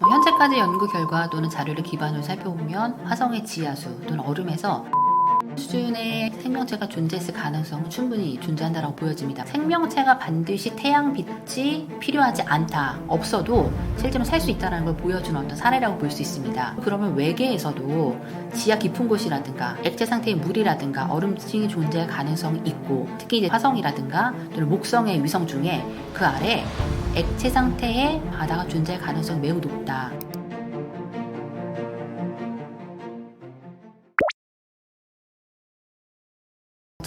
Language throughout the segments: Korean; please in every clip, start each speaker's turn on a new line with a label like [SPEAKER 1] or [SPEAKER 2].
[SPEAKER 1] 뭐 현재까지 연구 결과 또는 자료를 기반으로 살펴보면 화성의 지하수 또는 얼음에서 수준의 생명체가 존재했을 가능성은 충분히 존재한다고 보여집니다. 생명체가 반드시 태양빛이 필요하지 않다, 없어도 실제로 살 수 있다는 걸 보여주는 어떤 사례라고 볼 수 있습니다. 그러면 외계에서도 지하 깊은 곳이라든가 액체 상태의 물이라든가 얼음층이 존재할 가능성이 있고 특히 이제 화성이라든가 또는 목성의 위성 중에 그 아래 액체 상태의 바다가 존재할 가능성이 매우 높다.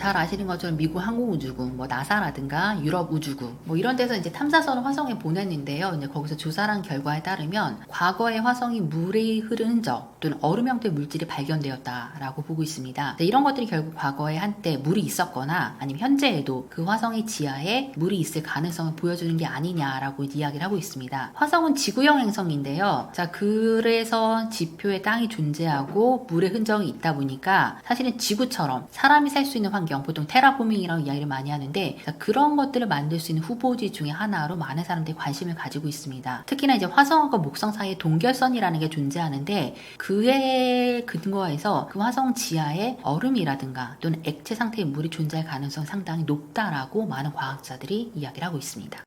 [SPEAKER 1] 잘 아시는 것처럼 미국 항공우주국, 뭐 나사라든가 유럽 우주국, 뭐 이런 데서 이제 탐사선을 화성에 보냈는데요. 이제 거기서 조사한 결과에 따르면 과거에 화성이 물이 흐르는 흔적 또는 얼음 형태의 물질이 발견되었다라고 보고 있습니다. 네, 이런 것들이 결국 과거에 한때 물이 있었거나 아니면 현재에도 그 화성의 지하에 물이 있을 가능성을 보여주는 게 아니냐라고 이야기를 하고 있습니다. 화성은 지구형 행성인데요. 자, 그래서 지표에 땅이 존재하고 물의 흔적이 있다 보니까 사실은 지구처럼 사람이 살 수 있는 환경, 보통 테라포밍이라고 이야기를 많이 하는데 자, 그런 것들을 만들 수 있는 후보지 중에 하나로 많은 사람들이 관심을 가지고 있습니다. 특히나 이제 화성과 목성 사이에 동결선이라는 게 존재하는데 그에 근거해서 그 화성 지하에 얼음이라든가 또는 액체 상태의 물이 존재할 가능성이 상당히 높다라고 많은 과학자들이 이야기를 하고 있습니다.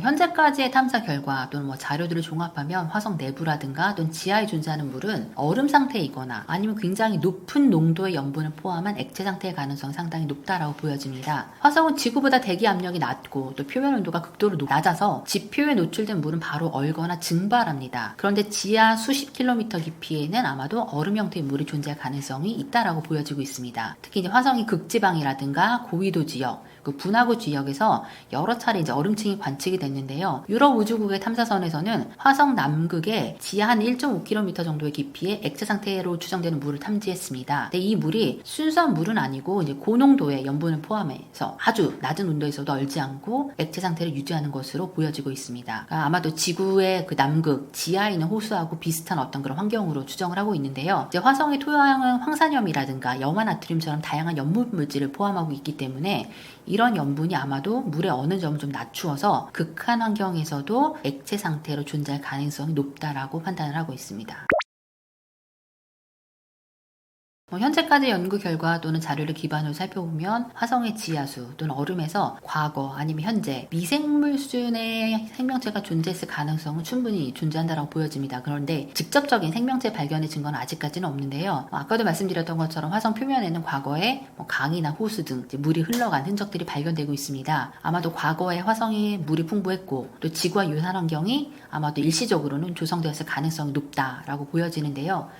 [SPEAKER 1] 현재까지의 탐사 결과 또는 뭐 자료들을 종합하면 화성 내부라든가 또는 지하에 존재하는 물은 얼음 상태이거나 아니면 굉장히 높은 농도의 염분을 포함한 액체 상태의 가능성이 상당히 높다라고 보여집니다. 화성은 지구보다 대기 압력이 낮고 또 표면 온도가 극도로 높- 낮아서 지표에 노출된 물은 바로 얼거나 증발합니다. 그런데 지하 수십 킬로미터 깊이에는 아마도 얼음 형태의 물이 존재할 가능성이 있다라고 보여지고 있습니다. 특히 이제 화성이 극지방이라든가 고위도 지역, 그 분화구 지역에서 여러 차례 이제 얼음층이 관측이 됐는데요. 유럽 우주국의 탐사선에서는 화성 남극에 지하 한 1.5km 정도의 깊이의 액체 상태로 추정되는 물을 탐지했습니다. 근데 이 물이 순수한 물은 아니고 이제 고농도의 염분을 포함해서 아주 낮은 온도에서도 얼지 않고 액체 상태를 유지하는 것으로 보여지고 있습니다. 그러니까 아마도 지구의 그 남극 지하에 있는 호수하고 비슷한 어떤 그런 환경으로 추정을 하고 있는데요. 이제 화성의 토양은 황산염이라든가 염화나트륨처럼 다양한 염분 물질을 포함하고 있기 때문에 이런 염분이 아마도 물의 어느 점을 좀 낮추어서 극한 환경에서도 액체 상태로 존재할 가능성이 높다라고 판단을 하고 있습니다. 뭐 현재까지 연구 결과 또는 자료를 기반으로 살펴보면 화성의 지하수 또는 얼음에서 과거 아니면 현재 미생물 수준의 생명체가 존재했을 가능성은 충분히 존재한다고 보여집니다. 그런데 직접적인 생명체 발견의 증거는 아직까지는 없는데요. 뭐 아까도 말씀드렸던 것처럼 화성 표면에는 과거에 뭐 강이나 호수 등 물이 흘러간 흔적들이 발견되고 있습니다. 아마도 과거에 화성에 물이 풍부했고 또 지구와 유사한 환경이 아마도 일시적으로는 조성되었을 가능성이 높다라고 보여지는데요.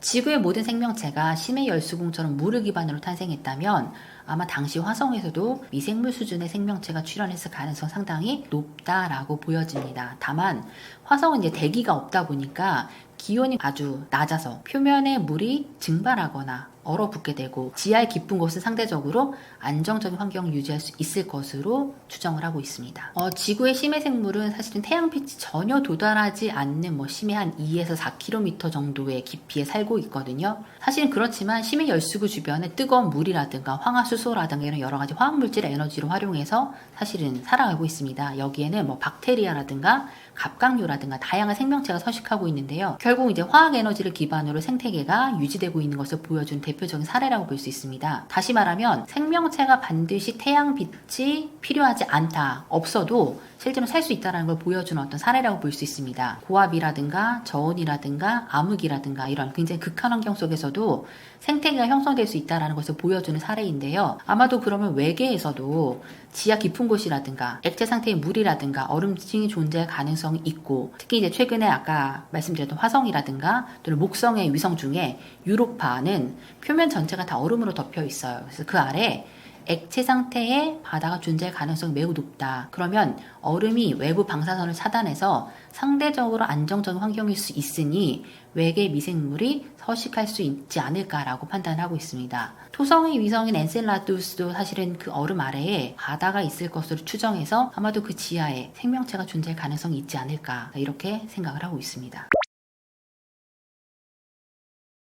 [SPEAKER 1] 지구의 모든 생명체가 심해 열수공처럼 물을 기반으로 탄생했다면 아마 당시 화성에서도 미생물 수준의 생명체가 출현했을 가능성 상당히 높다라고 보여집니다. 다만 화성은 이제 대기가 없다 보니까 기온이 아주 낮아서 표면에 물이 증발하거나 얼어붙게 되고 지하의 깊은 곳은 상대적으로 안정적인 환경을 유지할 수 있을 것으로 추정을 하고 있습니다. 어, 지구의 심해 생물은 사실은 태양빛이 전혀 도달하지 않는 뭐 심해 한 2에서 4km 정도의 깊이에 살고 있거든요. 사실은 그렇지만 심해 열수구 주변에 뜨거운 물이라든가 황화수소라든가 이런 여러 가지 화학물질을 에너지로 활용해서 사실은 살아가고 있습니다. 여기에는 뭐 박테리아라든가 갑각류라든가 다양한 생명체가 서식하고 있는데요. 결국 이제 화학 에너지를 기반으로 생태계가 유지되고 있는 것을 보여준 대 표적인 사례라고 볼 수 있습니다. 다시 말하면 생명체가 반드시 태양빛이 필요하지 않다, 없어도 실제로 살 수 있다는 걸 보여주는 어떤 사례라고 볼 수 있습니다. 고압이라든가 저온이라든가 암흑이라든가 이런 굉장히 극한 환경 속에서도 생태계가 형성될 수 있다는 것을 보여주는 사례인데요. 아마도 그러면 외계에서도 지하 깊은 곳이라든가 액체 상태의 물이라든가 얼음층이 존재할 가능성이 있고 특히 이제 최근에 아까 말씀드렸던 화성이라든가 또는 목성의 위성 중에 유로파는 표면 전체가 다 얼음으로 덮여 있어요. 그래서 그 아래 액체 상태의 바다가 존재할 가능성이 매우 높다. 그러면 얼음이 외부 방사선을 차단해서 상대적으로 안정적인 환경일 수 있으니 외계 미생물이 서식할 수 있지 않을까라고 판단하고 있습니다. 토성의 위성인 엔셀라두스도 사실은 그 얼음 아래에 바다가 있을 것으로 추정해서 아마도 그 지하에 생명체가 존재할 가능성이 있지 않을까 이렇게 생각을 하고 있습니다.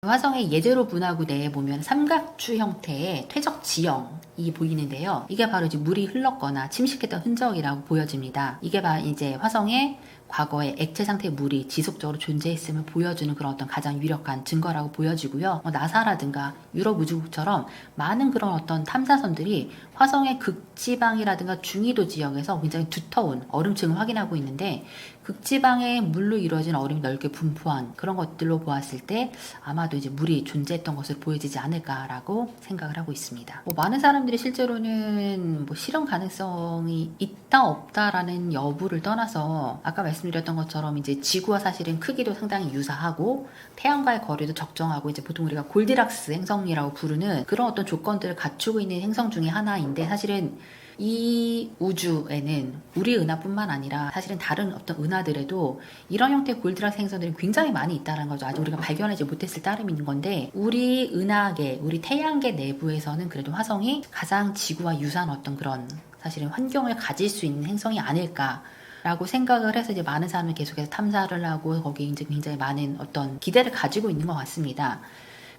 [SPEAKER 1] 화성의 예제로 분화구 내에 보면 삼각추 형태의 퇴적 지형이 보이는데요. 이게 바로 이제 물이 흘렀거나 침식했던 흔적이라고 보여집니다. 이게 바로 이제 화성의 과거의 액체 상태의 물이 지속적으로 존재했음을 보여주는 그런 어떤 가장 유력한 증거라고 보여지고요. 뭐 나사라든가 유럽 우주국처럼 많은 그런 어떤 탐사선들이 화성의 극지방이라든가 중위도 지역에서 굉장히 두터운 얼음층을 확인하고 있는데 극지방에 물로 이루어진 얼음이 넓게 분포한 그런 것들로 보았을 때 아마도 이제 물이 존재했던 것으로 보여지지 않을까라고 생각을 하고 있습니다. 뭐 많은 사람들이 실제로는 뭐 실험 가능성이 있다 없다라는 여부를 떠나서 아까 말씀드렸던 것처럼 이제 지구와 사실은 크기도 상당히 유사하고 태양과의 거리도 적정하고 이제 보통 우리가 골디락스 행성이라고 부르는 그런 어떤 조건들을 갖추고 있는 행성 중에 하나인데 사실은 이 우주에는 우리 은하뿐만 아니라 사실은 다른 어떤 은하들에도 이런 형태의 골드락스 행성들이 굉장히 많이 있다는 거죠. 아직 우리가 발견하지 못했을 따름인 건데 우리 은하계, 우리 태양계 내부에서는 그래도 화성이 가장 지구와 유사한 어떤 그런 사실은 환경을 가질 수 있는 행성이 아닐까. 라고 생각을 해서 이제 많은 사람이 계속해서 탐사를 하고 거기에 이제 굉장히 많은 어떤 기대를 가지고 있는 것 같습니다.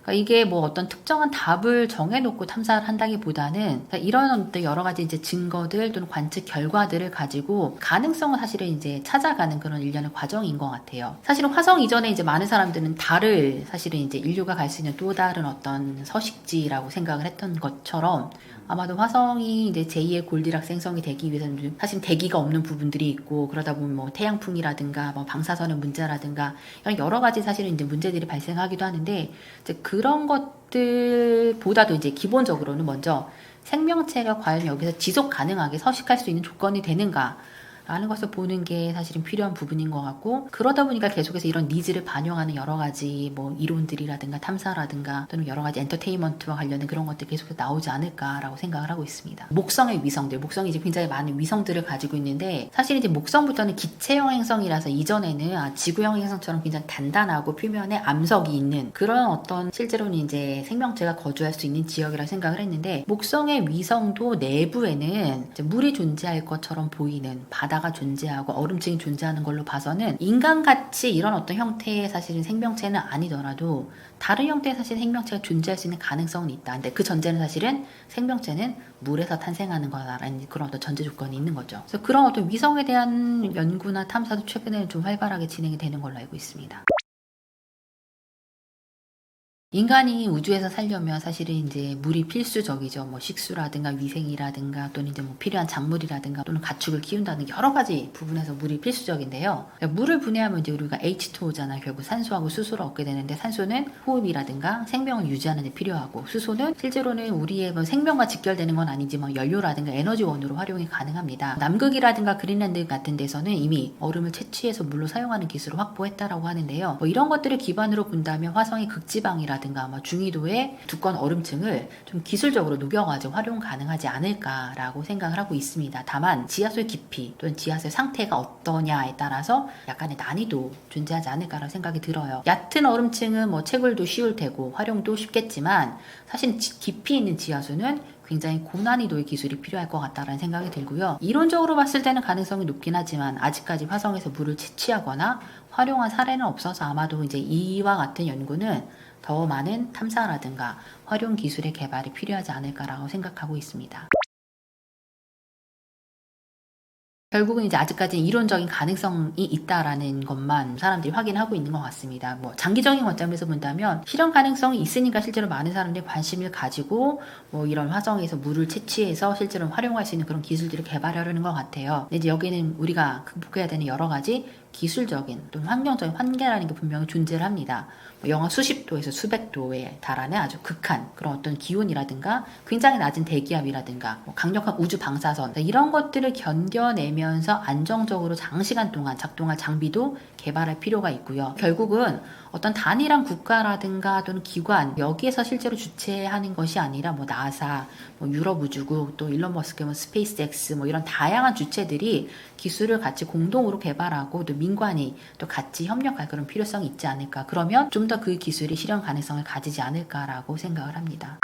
[SPEAKER 1] 그러니까 이게 뭐 어떤 특정한 답을 정해놓고 탐사를 한다기보다는 그러니까 이런 여러 가지 이제 증거들 또는 관측 결과들을 가지고 가능성을 사실은 이제 찾아가는 그런 일련의 과정인 것 같아요. 사실은 화성 이전에 이제 많은 사람들은 달을 사실은 이제 인류가 갈 수 있는 또 다른 어떤 서식지라고 생각을 했던 것처럼 아마도 화성이 이제 제2의 골디락 생성이 되기 위해서는 사실 대기가 없는 부분들이 있고 그러다 보면 뭐 태양풍이라든가 뭐 방사선의 문제라든가 여러 가지 사실은 이제 문제들이 발생하기도 하는데 이제 그런 것들보다도 이제 기본적으로는 먼저 생명체가 과연 여기서 지속 가능하게 서식할 수 있는 조건이 되는가 라는 것을 보는 게 사실은 필요한 부분인 것 같고 그러다 보니까 계속해서 이런 니즈를 반영하는 여러 가지 뭐 이론들이라든가 탐사라든가 또는 여러 가지 엔터테인먼트와 관련된 그런 것들이 계속해서 나오지 않을까라고 생각을 하고 있습니다. 목성의 위성들, 목성이 이제 굉장히 많은 위성들을 가지고 있는데 사실 이제 목성부터는 기체형 행성이라서 이전에는 아, 지구형 행성처럼 굉장히 단단하고 표면에 암석이 있는 그런 어떤 실제로는 이제 생명체가 거주할 수 있는 지역이라 생각을 했는데 목성의 위성도 내부에는 물이 존재할 것처럼 보이는 바다 바다가 존재하고 얼음층이 존재하는 걸로 봐서는 인간같이 이런 어떤 형태의 사실은 생명체는 아니더라도 다른 형태의 사실 생명체가 존재할 수 있는 가능성은 있다. 근데 그 전제는 사실은 생명체는 물에서 탄생하는 거다라는 그런 어떤 전제 조건이 있는 거죠. 그래서 그런 어떤 위성에 대한 연구나 탐사도 최근에 좀 활발하게 진행이 되는 걸로 알고 있습니다. 인간이 우주에서 살려면 사실은 이제 물이 필수적이죠. 뭐 식수라든가 위생이라든가 또는 이제 뭐 필요한 작물이라든가 또는 가축을 키운다는 여러 가지 부분에서 물이 필수적인데요. 그러니까 물을 분해하면 이제 우리가 H2O잖아. 결국 산소하고 수소를 얻게 되는데 산소는 호흡이라든가 생명을 유지하는 데 필요하고 수소는 실제로는 우리의 뭐 생명과 직결되는 건 아니지만 연료라든가 에너지원으로 활용이 가능합니다. 남극이라든가 그린란드 같은 데서는 이미 얼음을 채취해서 물로 사용하는 기술을 확보했다라고 하는데요. 뭐 이런 것들을 기반으로 본다면 화성의 극지방이라 라든가 아마 중위도의 두꺼운 얼음층을 좀 기술적으로 녹여가 지고 활용 가능하지 않을까라고 생각을 하고 있습니다. 다만 지하수의 깊이 또는 지하수의 상태가 어떠냐에 따라서 약간의 난이도 존재하지 않을까라는 생각이 들어요. 얕은 얼음층은 뭐 채굴도 쉬울 테고 활용도 쉽겠지만 사실 깊이 있는 지하수는 굉장히 고난이도의 기술이 필요할 것 같다라는 생각이 들고요. 이론적으로 봤을 때는 가능성이 높긴 하지만 아직까지 화성에서 물을 채취하거나 활용한 사례는 없어서 아마도 이제 이와 같은 연구는 더 많은 탐사라든가 활용 기술의 개발이 필요하지 않을까라고 생각하고 있습니다. 결국은 이제 아직까지 이론적인 가능성이 있다라는 것만 사람들이 확인하고 있는 것 같습니다. 뭐 장기적인 관점에서 본다면 실현 가능성이 있으니까 실제로 많은 사람들이 관심을 가지고 뭐 이런 화성에서 물을 채취해서 실제로 활용할 수 있는 그런 기술들을 개발하려는 것 같아요. 이제 여기는 우리가 극복해야 되는 여러 가지 기술적인 또는 환경적인 한계라는 게 분명히 존재를 합니다. 뭐 영하 수십 도에서 수백 도에 달하는 아주 극한 그런 어떤 기온이라든가 굉장히 낮은 대기압이라든가 뭐 강력한 우주 방사선 이런 것들을 견뎌내면서 안정적으로 장시간 동안 작동할 장비도 개발할 필요가 있고요. 결국은 어떤 단일한 국가라든가 또는 기관 여기에서 실제로 주체하는 것이 아니라 뭐 나사, 뭐 유럽 우주국 또 일론 머스크 뭐 스페이스X 뭐 이런 다양한 주체들이 기술을 같이 공동으로 개발하고 또 민관이 또 같이 협력할 그런 필요성이 있지 않을까. 그러면 좀 더 그 기술이 실현 가능성을 가지지 않을까라고 생각을 합니다.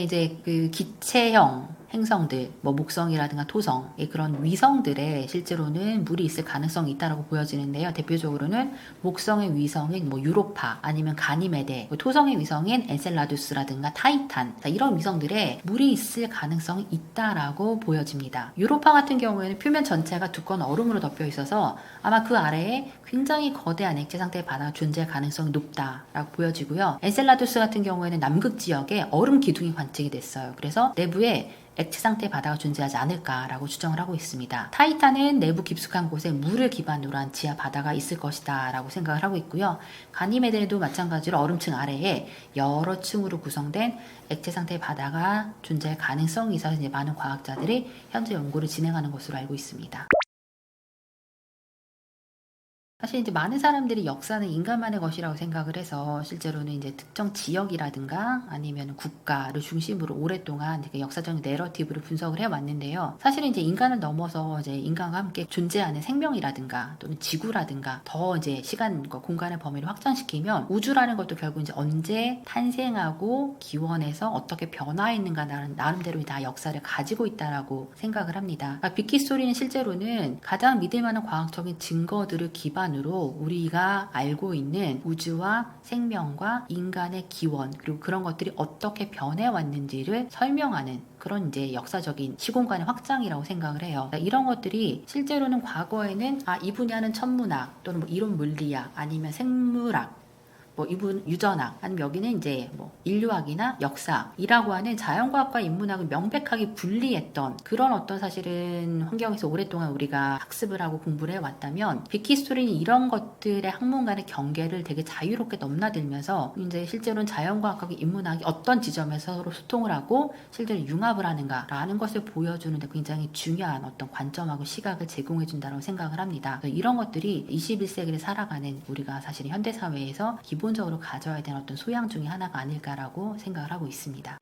[SPEAKER 1] 이제 그 기체형 행성들, 뭐 목성이라든가 토성 의 그런 위성들에 실제로는 물이 있을 가능성이 있다라고 보여지는데요. 대표적으로는 목성의 위성인 뭐 유로파 아니면 가니메데, 뭐 토성의 위성인 엔셀라두스라든가 타이탄 자, 이런 위성들에 물이 있을 가능성이 있다라고 보여집니다. 유로파 같은 경우에는 표면 전체가 두꺼운 얼음으로 덮여 있어서 아마 그 아래에 굉장히 거대한 액체 상태의 바다가 존재할 가능성이 높다라고 보여지고요. 엔셀라두스 같은 경우에는 남극 지역에 얼음 기둥이 관측이 됐어요. 그래서 내부에 액체 상태의 바다가 존재하지 않을까라고 추정을 하고 있습니다. 타이탄은 내부 깊숙한 곳에 물을 기반으로 한 지하 바다가 있을 것이다라고 생각을 하고 있고요. 가니메데도 마찬가지로 얼음층 아래에 여러 층으로 구성된 액체 상태의 바다가 존재할 가능성이 있어서 이제 많은 과학자들이 현재 연구를 진행하는 것으로 알고 있습니다. 사실 이제 많은 사람들이 역사는 인간만의 것이라고 생각을 해서 실제로는 이제 특정 지역이라든가 아니면 국가를 중심으로 오랫동안 역사적인 내러티브를 분석을 해왔는데요. 사실은 이제 인간을 넘어서 이제 인간과 함께 존재하는 생명이라든가 또는 지구라든가 더 이제 시간과 공간의 범위를 확장시키면 우주라는 것도 결국 이제 언제 탄생하고 기원해서 어떻게 변화했는가 나름, 나름대로 다 역사를 가지고 있다라고 생각을 합니다. 그러니까 빅키 스토리는 실제로는 가장 믿을 만한 과학적인 증거들을 기반 으로 우리가 알고 있는 우주와 생명과 인간의 기원 그리고 그런 것들이 어떻게 변해왔는지를 설명하는 그런 이제 역사적인 시공간의 확장이라고 생각을 해요. 그러니까 이런 것들이 실제로는 과거에는 아, 이 분야는 천문학 또는 뭐 이론 물리학 아니면 생물학 뭐 이분 유전학 아니면 여기는 이제 뭐 인류학이나 역사이라고 하는 자연과학과 인문학을 명백하게 분리했던 그런 어떤 사실은 환경에서 오랫동안 우리가 학습을 하고 공부를 해왔다면 비키스토리는 이런 것들의 학문 간의 경계를 되게 자유롭게 넘나들면서 이제 실제로는 자연과학하고 인문학이 어떤 지점에서 서로 소통을 하고 실제로 융합을 하는가라는 것을 보여주는 데 굉장히 중요한 어떤 관점하고 시각을 제공해준다고 생각을 합니다. 이런 것들이 21세기를 살아가는 우리가 사실 현대 사회에서 기본적으로 가져야 되는 어떤 소양 중의 하나가 아닐까라고 생각을 하고 있습니다.